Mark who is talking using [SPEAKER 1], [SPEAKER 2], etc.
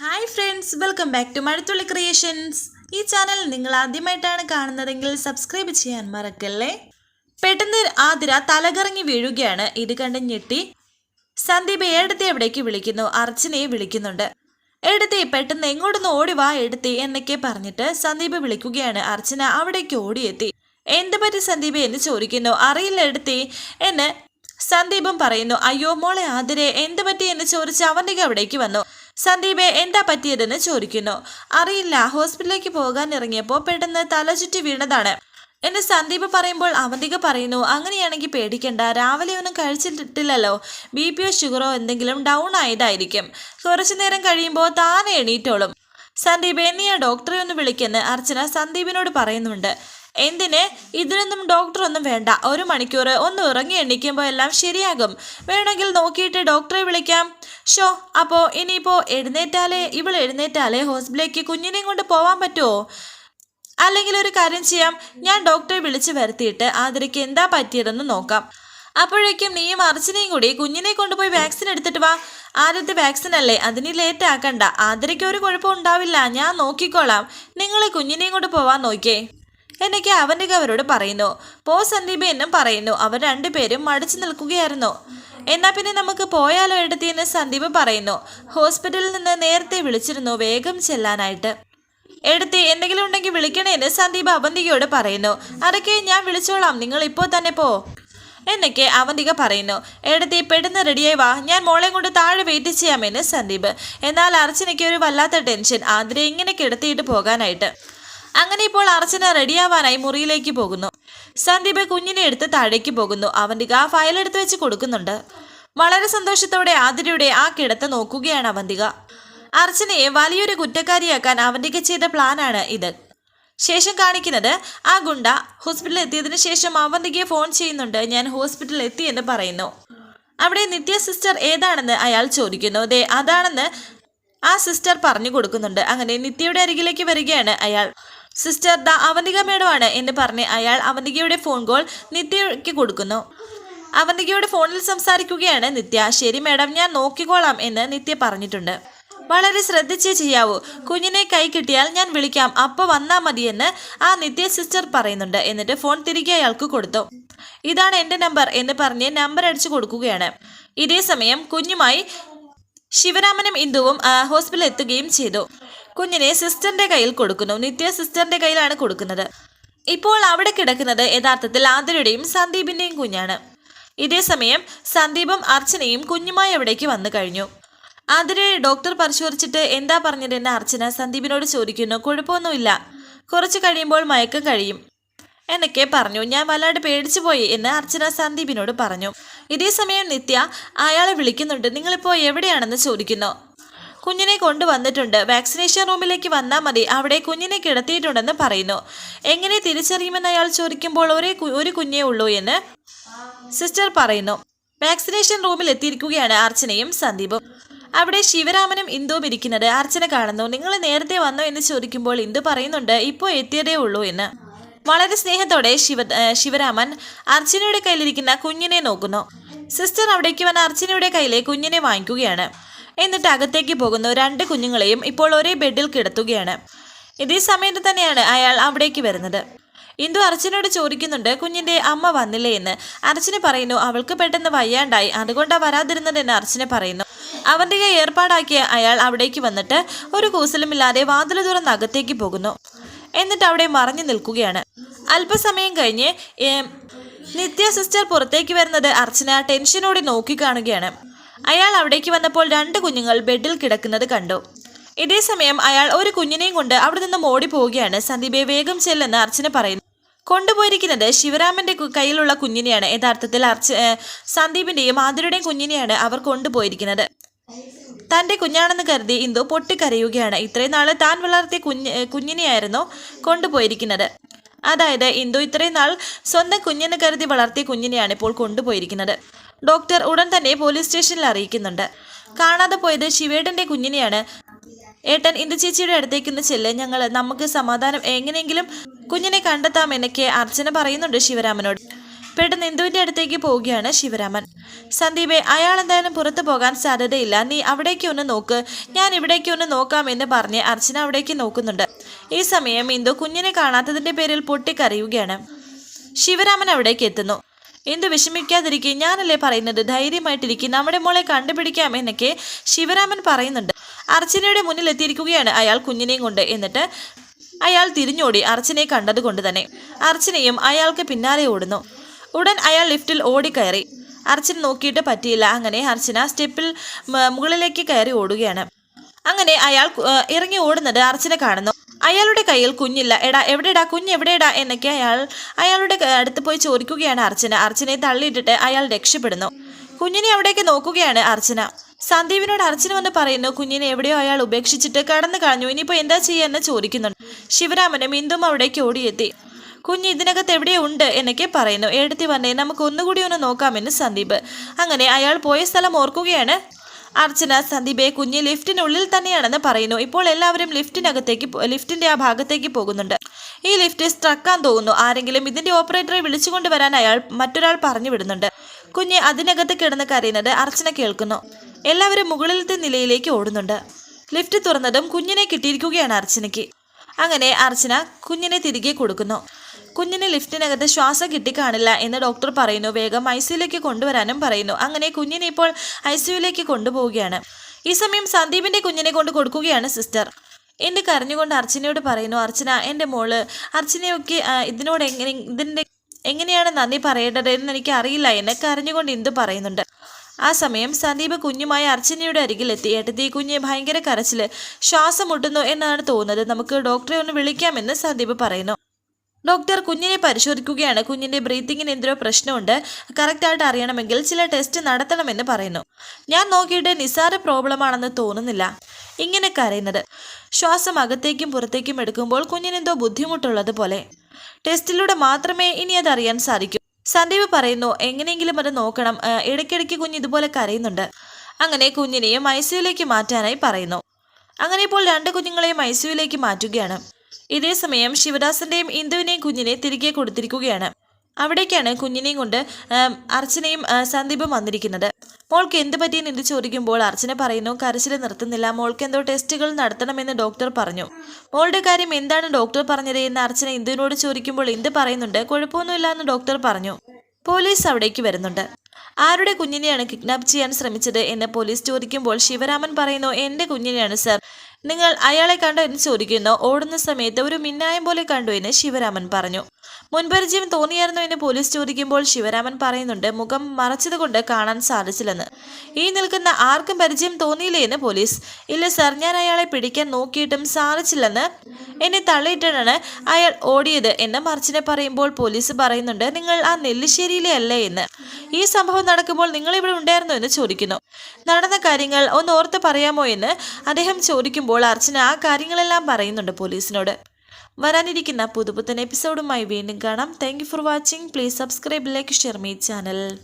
[SPEAKER 1] Hi friends welcome back to Mazhathulli creations ഈ channel നിങ്ങൾ ആദ്യമായിട്ടാണ് കാണുന്നതെങ്കിൽ സബ്സ്ക്രൈബ് ചെയ്യാൻ മറക്കല്ലേ? പെട്ടെന്ന് ആതിര തലകറങ്ങി വീഴുകയാണ്. ഇത് കണ്ട് ഞെട്ടി സന്ദീപ് എടുത്തി എവിടേക്ക് വിളിക്കുന്നു. അർച്ചനയെ വിളിക്കുന്നുണ്ട്. എടുത്തി പെട്ടെന്ന് എങ്ങോട്ടൊന്ന് ഓടി വാ എടുത്തി എന്നൊക്കെ പറഞ്ഞിട്ട് സന്ദീപ് വിളിക്കുകയാണ്. അർച്ചന അവിടേക്ക് ഓടിയെത്തി. എന്ത് പറ്റി സന്ദീപ്? എന്ന് ചോദിക്കുന്നു. അറിയില്ല എടുത്തി എന്ന് സന്ദീപും പറയുന്നു. അയ്യോ മോളെ ആതിരെ എന്ത് പറ്റി? എന്ന് ചോദിച്ച് അവന്റെ അവിടേക്ക് വന്നു. സന്ദീപെ എന്താ പറ്റിയതെന്ന് ചോദിക്കുന്നു. അറിയില്ല ഹോസ്പിറ്റലിലേക്ക് പോകാൻ ഇറങ്ങിയപ്പോൾ പെട്ടെന്ന് തല ചുറ്റി വീണതാണ്. എന്ന് സന്ദീപ് പറയുമ്പോൾ അവന്തിക പറയുന്നു അങ്ങനെയാണെങ്കിൽ പേടിക്കണ്ട രാവിലെ ഒന്നും കഴിച്ചിട്ടില്ലല്ലോ. ബി പിയോ ഷുഗറോ എന്തെങ്കിലും ഡൗൺ ആയതായിരിക്കും. കുറച്ചു നേരം കഴിയുമ്പോൾ താനെ എണീറ്റോളും. സന്ദീപ് നീ ഡോക്ടറെ ഒന്ന് വിളിക്കെന്ന്? അർച്ചന സന്ദീപിനോട് പറയുന്നുണ്ട്. എന്തിന്? ഇതിനൊന്നും ഡോക്ടറൊന്നും വേണ്ട. ഒരു മണിക്കൂർ ഒന്ന് ഉറങ്ങി എണ്ണിക്കുമ്പോൾ എല്ലാം ശരിയാകും. വേണമെങ്കിൽ നോക്കിയിട്ട് ഡോക്ടറെ വിളിക്കാം. ഷോ അപ്പോൾ ഇനിയിപ്പോൾ എഴുന്നേറ്റാലേ? ഇവൾ എഴുന്നേറ്റാലേ ഹോസ്പിറ്റലിലേക്ക് കുഞ്ഞിനെയും കൊണ്ട് പോവാൻ പറ്റുമോ അല്ലെങ്കിൽ ഒരു കാര്യം ചെയ്യാം. ഞാൻ ഡോക്ടറെ വിളിച്ചു വരുത്തിയിട്ട് ആതിരയ്ക്ക് എന്താ പറ്റിയതെന്ന് നോക്കാം. അപ്പോഴേക്കും നീയും അർച്ചനയും കൂടി കുഞ്ഞിനെ കൊണ്ടുപോയി വാക്സിൻ എടുത്തിട്ട് വാ. ആദ്യത്തെ വാക്സിൻ അല്ലേ? അതിന് ലേറ്റ് ആക്കണ്ട. ആതിരയ്ക്ക് ഒരു കുഴപ്പം ഉണ്ടാവില്ല. ഞാൻ നോക്കിക്കോളാം. നിങ്ങൾ കുഞ്ഞിനെയും കൊണ്ട് പോവാൻ നോക്കിയേ. എന്നൊക്കെ അവന്റെ അവരോട് പറയുന്നു. പോ സന്ദീപ് എന്നും പറയുന്നു. അവർ രണ്ടുപേരും മടിച്ചു നിൽക്കുകയായിരുന്നു. എന്നാൽ പിന്നെ നമുക്ക് പോയാലോ എടുത്തിയെന്ന് സന്ദീപ് പറയുന്നു. ഹോസ്പിറ്റലിൽ നിന്ന് നേരത്തെ വിളിച്ചിരുന്നു. വേഗം ചെല്ലാനായിട്ട്. എടുത്തി എന്തെങ്കിലും ഉണ്ടെങ്കിൽ വിളിക്കണേന്ന് സന്ദീപ് അവന്തികയോട് പറയുന്നു. അതൊക്കെ ഞാൻ വിളിച്ചോളാം. നിങ്ങൾ ഇപ്പോൾ തന്നെ പോ. എന്നൊക്കെ അവന്തിക പറയുന്നു. എടുത്തി പെട്ടെന്ന് റെഡിയായി വാ. ഞാൻ മോളെ കൊണ്ട് താഴെ വെയിറ്റ് ചെയ്യാമെന്ന് സന്ദീപ്. എന്നാൽ അർച്ചനയ്ക്ക് ഒരു വല്ലാത്ത ടെൻഷൻ ആതിരെ ഇങ്ങനെ കിടത്തിയിട്ട് പോകാനായിട്ട്. അങ്ങനെ ഇപ്പോൾ അർച്ചന റെഡിയാവാനായി മുറിയിലേക്ക് പോകുന്നു. സന്ദീപ് കുഞ്ഞിനെ എടുത്ത് താഴേക്ക് പോകുന്നു. അവന്തിക എടുത്ത് വെച്ച് കൊടുക്കുന്നുണ്ട്. വളരെ സന്തോഷത്തോടെ ആതിരയുടെ ആ കിടത്ത് നോക്കുകയാണ് അവന്തിക. അർച്ചനയെ വലിയൊരു കുറ്റക്കാരിയാക്കാൻ അവന്തിക ചെയ്ത പ്ലാനാണ് ഇത്. ശേഷം കാണിക്കുന്നത് ആ ഗുണ്ട ഹോസ്പിറ്റലിൽ എത്തിയതിനു ശേഷം അവന്തികയെ ഫോൺ ചെയ്യുന്നുണ്ട്. ഞാൻ ഹോസ്പിറ്റലിൽ എത്തി എന്ന് പറയുന്നു. അവിടെ നിത്യ സിസ്റ്റർ ഏതാണെന്ന് അയാൾ ചോദിക്കുന്നു. അതെ അതാണെന്ന് ആ സിസ്റ്റർ പറഞ്ഞു കൊടുക്കുന്നുണ്ട്. അങ്ങനെ നിത്യയുടെ അരികിലേക്ക് വരികയാണ് അയാൾ. സിസ്റ്റർ ദ അവന്തിക മേഡമാണ് എന്ന് പറഞ്ഞ് അയാൾ അവന്തികയുടെ ഫോൺ കോൾ നിത്യയ്ക്ക് കൊടുക്കുന്നു. അവന്തികയുടെ ഫോണിൽ സംസാരിക്കുകയാണ് നിത്യ. ശരി മേഡം ഞാൻ നോക്കിക്കോളാം എന്ന് നിത്യ പറഞ്ഞിട്ടുണ്ട്. വളരെ ശ്രദ്ധിച്ചേ ചെയ്യാവൂ. കുഞ്ഞിനെ കൈ കിട്ടിയാൽ ഞാൻ വിളിക്കാം. അപ്പോൾ വന്നാൽ മതിയെന്ന് ആ നിത്യ സിസ്റ്റർ പറയുന്നുണ്ട്. എന്നിട്ട് ഫോൺ തിരികെ അയാൾക്ക് കൊടുത്തു. ഇതാണ് എന്റെ നമ്പർ എന്ന് പറഞ്ഞ് നമ്പർ അടിച്ചു കൊടുക്കുകയാണ്. ഇതേ സമയം കുഞ്ഞുമായി ശിവരാമനും ഇന്ദുവും ഹോസ്പിറ്റലിൽ എത്തുകയും ചെയ്തു. കുഞ്ഞിനെ സിസ്റ്ററിന്റെ കയ്യിൽ കൊടുക്കുന്നു. നിത്യ സിസ്റ്ററിന്റെ കയ്യിലാണ് കൊടുക്കുന്നത്. ഇപ്പോൾ അവിടെ കിടക്കുന്നത് യഥാർത്ഥത്തിൽ ആതിരയുടെയും സന്ദീപിന്റെയും കുഞ്ഞാണ്. ഇതേസമയം സന്ദീപും അർച്ചനയും കുഞ്ഞുമായി അവിടേക്ക് വന്നു കഴിഞ്ഞു. ആതിരയെ ഡോക്ടർ പരിശോധിച്ചിട്ട് എന്താ പറഞ്ഞതെന്ന് അർച്ചന സന്ദീപിനോട് ചോദിക്കുന്നു. കുഴപ്പമൊന്നുമില്ല. കുറച്ച് കഴിയുമ്പോൾ മയക്കം കഴിയും. എന്നൊക്കെ പറഞ്ഞു. ഞാൻ വല്ലാണ്ട് പേടിച്ചു പോയി എന്ന് അർച്ചന സന്ദീപിനോട് പറഞ്ഞു. ഇതേ സമയം നിത്യ അയാളെ വിളിക്കുന്നുണ്ട്. നിങ്ങളിപ്പോൾ എവിടെയാണെന്ന് ചോദിക്കുന്നു. കുഞ്ഞിനെ കൊണ്ടുവന്നിട്ടുണ്ട്. വാക്സിനേഷൻ റൂമിലേക്ക് വന്നാൽ മതി. അവിടെ കുഞ്ഞിനെ കിടത്തിയിട്ടുണ്ടെന്ന് പറയുന്നു. എങ്ങനെ തിരിച്ചറിയുമെന്ന് അയാൾ ചോദിക്കുമ്പോൾ ഒരേ ഒരു കുഞ്ഞേ ഉള്ളൂ എന്ന് സിസ്റ്റർ പറയുന്നു. വാക്സിനേഷൻ റൂമിൽ എത്തിയിരിക്കുകയാണ് അർച്ചനയും സന്ദീപും. അവിടെ ശിവരാമനും ഇന്ദുവും ഇരിക്കുന്നത്. അർച്ചന കാണുന്നു. നിങ്ങൾ നേരത്തെ വന്നോ എന്ന് ചോദിക്കുമ്പോൾ ഇന്ദു പറയുന്നുണ്ട്. ഇപ്പോൾ എത്തിയതേ ഉള്ളൂ എന്ന്. വളരെ സ്നേഹത്തോടെ ശിവ ശിവരാമൻ അർച്ചനയുടെ കയ്യിലിരിക്കുന്ന കുഞ്ഞിനെ നോക്കുന്നു. സിസ്റ്റർ അവിടേക്ക് വന്ന അർച്ചനയുടെ കയ്യിലെ കുഞ്ഞിനെ വാങ്ങിക്കുകയാണ്. എന്നിട്ട് അകത്തേക്ക് പോകുന്ന രണ്ട് കുഞ്ഞുങ്ങളെയും ഇപ്പോൾ ഒരേ ബെഡിൽ കിടത്തുകയാണ്. ഇതേ സമയത്ത് തന്നെയാണ് അയാൾ അവിടേക്ക് വരുന്നത്. ഇന്ദു അർച്ചനോട് ചോദിക്കുന്നുണ്ട് കുഞ്ഞിന്റെ അമ്മ വന്നില്ലേ എന്ന്? അർച്ചന പറയുന്നു അവൾക്ക് പെട്ടെന്ന് വയ്യാണ്ടായി അതുകൊണ്ടാ വരാതിരുന്നതെന്ന് അർച്ചന പറയുന്നു. അവന്റെ ഏർപ്പാടാക്കിയ അയാൾ അവിടേക്ക് വന്നിട്ട് ഒരു കൂസലുമില്ലാതെ വാതിൽ തുറന്ന് അകത്തേക്ക് പോകുന്നു. എന്നിട്ട് അവിടെ മറഞ്ഞു നിൽക്കുകയാണ്. അല്പസമയം കഴിഞ്ഞ് നിത്യ സിസ്റ്റർ പുറത്തേക്ക് വരുന്നത് അർച്ചന ടെൻഷനോടെ നോക്കിക്കാണുകയാണ് അയാൾ അവിടേക്ക് വന്നപ്പോൾ രണ്ട് കുഞ്ഞുങ്ങൾ ബെഡിൽ കിടക്കുന്നത് കണ്ടു. ഇതേ സമയം അയാൾ ഒരു കുഞ്ഞിനെയും കൊണ്ട് അവിടെ നിന്നും ഓടി പോവുകയാണ് സന്ദീപെ വേഗം ചെല്ലെന്ന് അർച്ചന പറയുന്നു. കൊണ്ടുപോയിരിക്കുന്നത് ശിവരാമന്റെ കയ്യിലുള്ള കുഞ്ഞിനെയാണ്. യഥാർത്ഥത്തിൽ അർച്ച സന്ദീപിന്റെയും ആതിരയുടെയും കുഞ്ഞിനെയാണ് അവർ കൊണ്ടുപോയിരിക്കുന്നത്. തന്റെ കുഞ്ഞാണെന്ന് കരുതി ഇന്ദു പൊട്ടിക്കരയുകയാണ്. ഇത്രയും നാൾ താൻ വളർത്തിയ കുഞ്ഞ് കുഞ്ഞിനെയായിരുന്നു കൊണ്ടുപോയിരിക്കുന്നത്. അതായത് ഇന്ദു ഇത്രയും നാൾ സ്വന്തം കുഞ്ഞെന്ന് കരുതി വളർത്തിയ കുഞ്ഞിനെയാണ് ഇപ്പോൾ കൊണ്ടുപോയിരിക്കുന്നത്. ഡോക്ടർ ഉടൻ തന്നെ പോലീസ് സ്റ്റേഷനിൽ അറിയിക്കുന്നുണ്ട്. കാണാതെ പോയത് ശിവേട്ടന്റെ കുഞ്ഞിനെയാണ്. ഏട്ടൻ ഇന്ദു ചേച്ചിയുടെ അടുത്തേക്ക് ഇന്ന് ചെല്ല് ഞങ്ങൾ നമുക്ക് സമാധാനം എങ്ങനെയെങ്കിലും കുഞ്ഞിനെ കണ്ടെത്താം എന്നൊക്കെ അർച്ചന പറയുന്നുണ്ട് ശിവരാമനോട്. പെട്ടെന്ന് ഇന്ദുവിന്റെ അടുത്തേക്ക് പോവുകയാണ് ശിവരാമൻ. സന്ദീപെ അയാൾ എന്തായാലും പുറത്തു പോകാൻ സാധ്യതയില്ല. നീ അവിടേക്ക് ഒന്ന് നോക്ക്. ഞാൻ ഇവിടേക്ക് ഒന്ന് നോക്കാം എന്ന് പറഞ്ഞ് അർച്ചന അവിടേക്ക് നോക്കുന്നുണ്ട്. ഈ സമയം ഇന്ദു കുഞ്ഞിനെ കാണാത്തതിന്റെ പേരിൽ പൊട്ടിക്കറിയുകയാണ് ശിവരാമൻ അവിടേക്ക് എത്തുന്നു. എന്ത് വിഷമിക്കാതിരിക്കെ ഞാനല്ലേ പറയുന്നത്? ധൈര്യമായിട്ടിരിക്കും നമ്മുടെ മോളെ കണ്ടുപിടിക്കാം എന്നൊക്കെ ശിവരാമൻ പറയുന്നുണ്ട്. അർച്ചനയുടെ മുന്നിൽ എത്തിയിരിക്കുകയാണ് അയാൾ കുഞ്ഞിനെയും കൊണ്ട്. എന്നിട്ട് അയാൾ തിരിഞ്ഞോടി അർച്ചനയെ കണ്ടതുകൊണ്ട് തന്നെ. അർച്ചനയും അയാൾക്ക് പിന്നാലെ ഓടുന്നു. ഉടൻ അയാൾ ലിഫ്റ്റിൽ ഓടിക്കയറി. അർച്ചന നോക്കിയിട്ട് പറ്റിയില്ല. അങ്ങനെ അർച്ചന സ്റ്റെപ്പിൽ മുകളിലേക്ക് കയറി ഓടുകയാണ്. അങ്ങനെ അയാൾ ഇറങ്ങി ഓടുന്നത് അർച്ചന കാണുന്നു. അയാളുടെ കയ്യിൽ കുഞ്ഞില്ല. എടാ എവിടെടാ കുഞ്ഞ് എവിടെടാ എന്നൊക്കെ അയാൾ അയാളുടെ അടുത്ത് പോയി ചോദിക്കുകയാണ് അർച്ചന. അർച്ചനയെ തള്ളിയിട്ടിട്ട് അയാൾ രക്ഷപ്പെടുന്നു. കുഞ്ഞിനെ അവിടേക്ക് നോക്കുകയാണ് അർച്ചന. സന്ദീപിനോട് അർച്ചന വന്ന് പറയുന്നു കുഞ്ഞിനെ എവിടെയോ അയാൾ ഉപേക്ഷിച്ചിട്ട് കടന്നു കളഞ്ഞു. ഇനിയിപ്പോൾ എന്താ ചെയ്യാന്ന് ചോദിക്കുന്നുണ്ട്. ശിവരാമനും ഇന്ദും അവിടേക്ക് ഓടിയെത്തി. കുഞ്ഞ് ഇതിനകത്ത് എവിടെയോ ഉണ്ട് എന്നൊക്കെ പറയുന്നു. എടുത്തി വന്നേ നമുക്ക് ഒന്നുകൂടി ഒന്ന് നോക്കാമെന്ന് സന്ദീപ്. അങ്ങനെ അയാൾ പോയ സ്ഥലം ഓർക്കുകയാണ് അർച്ചന സന്ദീപെ കുഞ്ഞ് ലിഫ്റ്റിനുള്ളിൽ തന്നെയാണെന്ന് പറയുന്നു. ഇപ്പോൾ എല്ലാവരും ലിഫ്റ്റിനകത്തേക്ക് ലിഫ്റ്റിന്റെ ആ ഭാഗത്തേക്ക് പോകുന്നുണ്ട്. ഈ ലിഫ്റ്റ് സ്ട്രക്കാൻ തോന്നുന്നു. ആരെങ്കിലും ഇതിന്റെ ഓപ്പറേറ്ററെ വിളിച്ചുകൊണ്ട് വരാൻ അയാൾ മറ്റൊരാൾ പറഞ്ഞു വിടുന്നുണ്ട്. കുഞ്ഞ് അതിനകത്ത് കിടന്ന് കരയുന്നത് അർച്ചന കേൾക്കുന്നു. എല്ലാവരും മുകളിലത്തെ നിലയിലേക്ക് ഓടുന്നുണ്ട്. ലിഫ്റ്റ് തുറന്നതും കുഞ്ഞിനെ കിട്ടിയിരിക്കുകയാണ് അർച്ചനയ്ക്ക്. അങ്ങനെ അർച്ചന കുഞ്ഞിനെ തിരികെ കൊടുക്കുന്നു. കുഞ്ഞിന് ലിഫ്റ്റിനകത്ത് ശ്വാസം കിട്ടിക്കാണില്ല എന്ന് ഡോക്ടർ പറയുന്നു. വേഗം ഐ സിയുലേക്ക് കൊണ്ടുവരാനും പറയുന്നു. അങ്ങനെ കുഞ്ഞിനെ ഇപ്പോൾ ഐ സിയുലേക്ക് കൊണ്ടുപോവുകയാണ്. ഈ സമയം സന്ദീപിന്റെ കുഞ്ഞിനെ കൊണ്ട് കൊടുക്കുകയാണ് സിസ്റ്റർ. എന്റെ കരഞ്ഞുകൊണ്ട് അർച്ചനയോട് പറയുന്നു അർച്ചന എന്റെ മോൾ അർച്ചനയൊക്കെ ഇതിനോട് എങ്ങനെ ഇതിന്റെ എങ്ങനെയാണ് നന്ദി പറയേണ്ടത് എന്ന് എനിക്ക് അറിയില്ല എന്ന് കരഞ്ഞുകൊണ്ട് ഇന്ദു പറയുന്നുണ്ട്. ആ സമയം സന്ദീപ് കുഞ്ഞുമായി അർച്ചനയുടെ അരികിലെത്തി. ഏട്ടത്തി കുഞ്ഞ് ഭയങ്കര കരച്ചിൽ. ശ്വാസം മുട്ടുന്നു എന്നാണ് തോന്നുന്നത്. നമുക്ക് ഡോക്ടറെ ഒന്ന് വിളിക്കാമെന്ന് സന്ദീപ് പറയുന്നു. ഡോക്ടർ കുഞ്ഞിനെ പരിശോധിക്കുകയാണ്. കുഞ്ഞിന്റെ ബ്രീത്തിങ്ങിന് എന്തോ പ്രശ്നമുണ്ട്. കറക്റ്റായിട്ട് അറിയണമെങ്കിൽ ചില ടെസ്റ്റ് നടത്തണമെന്ന് പറയുന്നു. ഞാൻ നോക്കിയിട്ട് പ്രോബ്ലം ആണെന്ന് തോന്നുന്നില്ല. ഇങ്ങനെ കരയുന്നത്. ശ്വാസം അകത്തേക്കും പുറത്തേക്കും എടുക്കുമ്പോൾ കുഞ്ഞിനെന്തോ ബുദ്ധിമുട്ടുള്ളത് പോലെ. ടെസ്റ്റിലൂടെ മാത്രമേ ഇനി അത് അറിയാൻ സാധിക്കൂ. സന്ദീപ് പറയുന്നു എങ്ങനെയെങ്കിലും അത് നോക്കണം. ഇടയ്ക്കിടയ്ക്ക് കുഞ്ഞ് ഇതുപോലെ കരയുന്നുണ്ട്. അങ്ങനെ കുഞ്ഞിനെയും ഐസിയുലേക്ക് മാറ്റാനായി പറയുന്നു. അങ്ങനെ ഇപ്പോൾ രണ്ട് കുഞ്ഞുങ്ങളെയും ഐസിയുലേക്ക് മാറ്റുകയാണ്. ഇതേ സമയം ശിവദാസന്റെയും ഇന്ദുവിനെയും കുഞ്ഞിനെ തിരികെ കൊടുത്തിരിക്കുകയാണ്. അവിടേക്കാണ് കുഞ്ഞിനെയും കൊണ്ട് അർച്ചനയും സന്ദീപും വന്നിരിക്കുന്നത്. മോൾക്ക് എന്ത് പറ്റിയെന്ന് നിന്ന് ചോദിക്കുമ്പോൾ അർച്ചന പറയുന്നു കരച്ചിൽ നിർത്തുന്നില്ല. മോൾക്ക് എന്തോ ടെസ്റ്റുകൾ നടത്തണമെന്ന് ഡോക്ടർ പറഞ്ഞു. മോളുടെ കാര്യം എന്താണ് ഡോക്ടർ പറഞ്ഞത്? എന്ന് അർച്ചന ഇന്ദുവിനോട് ചോദിക്കുമ്പോൾ ഇന്ദു പറയുന്നുണ്ട്? കുഴപ്പമൊന്നുമില്ല എന്ന് ഡോക്ടർ പറഞ്ഞു. പോലീസ് അവിടേക്ക് വരുന്നുണ്ട്. ആരുടെ കുഞ്ഞിനെയാണ് കിഡ്നാപ്പ് ചെയ്യാൻ ശ്രമിച്ചത്? എന്ന് പോലീസ് ചോദിക്കുമ്പോൾ ശിവരാമൻ പറയുന്നു എന്റെ കുഞ്ഞിനെയാണ് സർ. നിങ്ങൾ അയാളെ കണ്ടോ എന്ന് ചോദിക്കുന്നു. ഓടുന്ന സമയത്ത് ഒരു മിന്നായം പോലെ കണ്ടു എന്ന് ശിവരാമൻ പറഞ്ഞു. മുൻപരിചയം തോന്നിയായിരുന്നു എന്ന് പോലീസ് ചോദിക്കുമ്പോൾ ശിവരാമൻ പറയുന്നുണ്ട് മുഖം മറച്ചതുകൊണ്ട് കാണാൻ സാധിച്ചില്ലെന്ന്. ഈ നിൽക്കുന്ന ആർക്കും പരിചയം തോന്നിയില്ലേ എന്ന് പോലീസ്. ഇല്ല സർ ഞാൻ അയാളെ പിടിക്കാൻ നോക്കിയിട്ടും സാധിച്ചില്ലെന്ന് എന്നെ തള്ളിയിട്ടാണ് അയാൾ ഓടിയത് എന്ന് മറിച്ചിനെ പറയുമ്പോൾ പോലീസ് പറയുന്നുണ്ട് നിങ്ങൾ ആ നെല്ലിശ്ശേരിയിലെ അല്ലേ എന്ന്. ഈ സംഭവം നടക്കുമ്പോൾ നിങ്ങൾ ഇവിടെ ഉണ്ടായിരുന്നോ എന്ന് ചോദിക്കുന്നു. നടന്ന കാര്യങ്ങൾ ഒന്ന് ഓർത്ത് പറയാമോ എന്ന് അദ്ദേഹം ചോദിക്കുമ്പോൾ അർച്ചന ആ കാര്യങ്ങളെല്ലാം പറയുന്നുണ്ട് പോലീസിനോട്. വരാനിരിക്കുന്ന പുതുപുത്തൻ എപ്പിസോഡുമായി വീണ്ടും കാണാം. Thank for watching please subscribe like share me channel